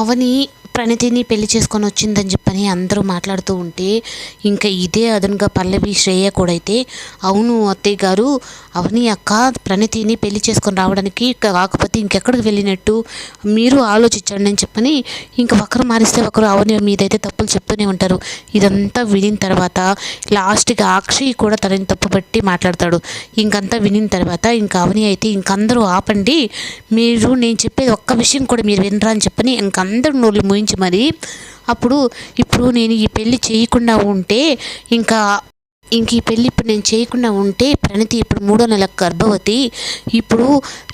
అవని ప్రణితిని పెళ్ళి చేసుకొని వచ్చిందని చెప్పని అందరూ మాట్లాడుతూ ఉంటే ఇంకా ఇదే అదనుగా పల్లవి శ్రేయ కూడా అయితే అవును అత్తయ్య గారు అవని అక్క ప్రణితిని పెళ్ళి చేసుకొని రావడానికి కాకపోతే ఇంకెక్కడికి వెళ్ళినట్టు మీరు ఆలోచించండి అని చెప్పని ఇంకా ఒకరు మారిస్తే ఒకరు అవని మీదైతే తప్పులు చెప్తూనే ఉంటారు. ఇదంతా వినిన తర్వాత లాస్ట్కి అక్షయ్ కూడా తనని తప్పుపట్టి మాట్లాడతాడు. ఇంకంతా వినిన తర్వాత ఇంకా అవని అయితే ఇంకందరూ ఆపండి. మీరు నేను చెప్పేది ఒక్క విషయం కూడా మీరు వినరా అని చెప్పని ఇంకందరూ నోళ్ళు ముయించి మరి. అప్పుడు ఇప్పుడు నేను ఈ పెళ్ళి చేయకుండా ఉంటే ఇంకా ఇంక ఈ పెళ్ళి ఇప్పుడు నేను చేయకుండా ఉంటే ప్రణతి ఇప్పుడు మూడో నెల గర్భవతి. ఇప్పుడు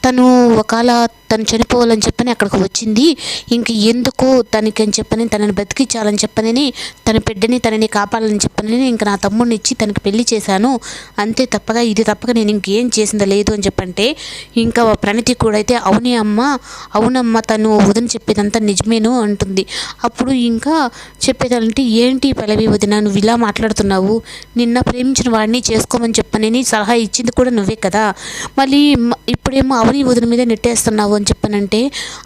తను ఒకవేళ తను చనిపోవాలని చెప్పని అక్కడికి వచ్చింది. ఇంక ఎందుకు తనకి అని చెప్పని తనని బతికించాలని చెప్పనని తన బిడ్డని తనని కాపాడాలని చెప్పనని ఇంక నా తమ్ముడిని ఇచ్చి తనకి పెళ్ళి చేశాను. అంతే తప్పగా ఇది తప్పక నేను ఇంకేం చేసిందా లేదు అని చెప్పంటే ఇంకా ప్రణతి కూడా అయితే అవునే అమ్మ అవునమ్మ తను వదిన చెప్పేదంతా నిజమేను అంటుంది. అప్పుడు ఇంకా చెప్పేదంటే ఏంటి పలవి వదిన నువ్వు ఇలా మాట్లాడుతున్నావు? నిన్న ప్రేమించిన వాడిని చేసుకోమని చెప్పనని సలహా ఇచ్చింది కూడా నువ్వే కదా. మళ్ళీ ఇప్పుడేమో అవని వదిన మీద నెట్టేస్తున్నావు అని చెప్పనంటే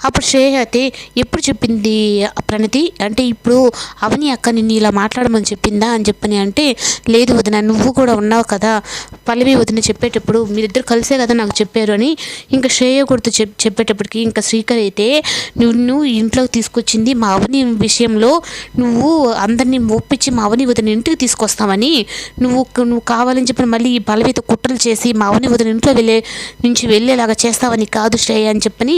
అప్పుడు శ్రేయ అయితే ఎప్పుడు చెప్పింది ప్రణతి? అంటే ఇప్పుడు అవని అక్క నిన్ను ఇలా మాట్లాడమని చెప్పిందా అని చెప్పని అంటే లేదు వదిన నువ్వు కూడా ఉన్నావు కదా. పల్లవి వదిన చెప్పేటప్పుడు మీరిద్దరు కలిసే కదా నాకు చెప్పారు అని ఇంకా శ్రేయ గుర్తు చెప్ చెప్పేటప్పటికి ఇంకా శ్రీకర్ అయితే నిన్ను ఇంట్లోకి తీసుకొచ్చింది మా అవని విషయంలో నువ్వు అందరినీ ఒప్పించి మా అవని వదిన ఇంటికి తీసుకొస్తామని నువ్వు నువ్వు నువ్వు కావాలని చెప్పి మళ్ళీ ఈ బలవీత కుట్రలు చేసి మా అవని వదిన ఇంట్లో వెళ్ళే నుంచి వెళ్ళేలాగా చేస్తావని కాదు శ్రేయ అని చెప్పని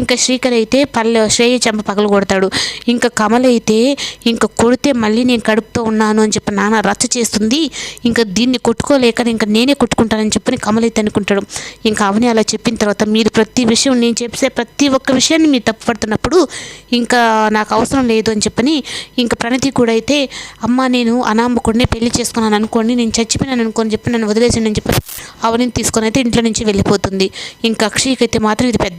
ఇంకా శ్రీకర్ అయితే పల్లె శ్రేయ చెంప పగలు కొడతాడు. ఇంకా కమల్ అయితే ఇంకా కొడితే మళ్ళీ నేను కడుపుతో ఉన్నాను అని చెప్పి నాన్న రచ్చ చేస్తుంది. ఇంకా దీన్ని కొట్టుకోలేక ఇంకా నేనే కొట్టుకుంటానని చెప్పని కమల్ అయితే అనుకుంటాడు. ఇంకా అవని అలా చెప్పిన తర్వాత మీరు ప్రతి విషయం నేను చెప్పే ప్రతి ఒక్క విషయాన్ని మీరు తప్పుపడుతున్నప్పుడు ఇంకా నాకు అవసరం లేదు అని చెప్పని ఇంకా ప్రణతి కూడా అయితే అమ్మ నేను అనామకుడిని పెళ్ళి చేసుకున్నాను అనుకోండి నేను చచ్చిపోయినాను అనుకొని చెప్పి నన్ను వదిలేసి నేను చెప్పి అవని తీసుకొని అయితే ఇంట్లో నుంచి వెళ్ళిపోతుంది. ఇంకా అక్షయ్కి అయితే మాత్రం ఇది పెద్ద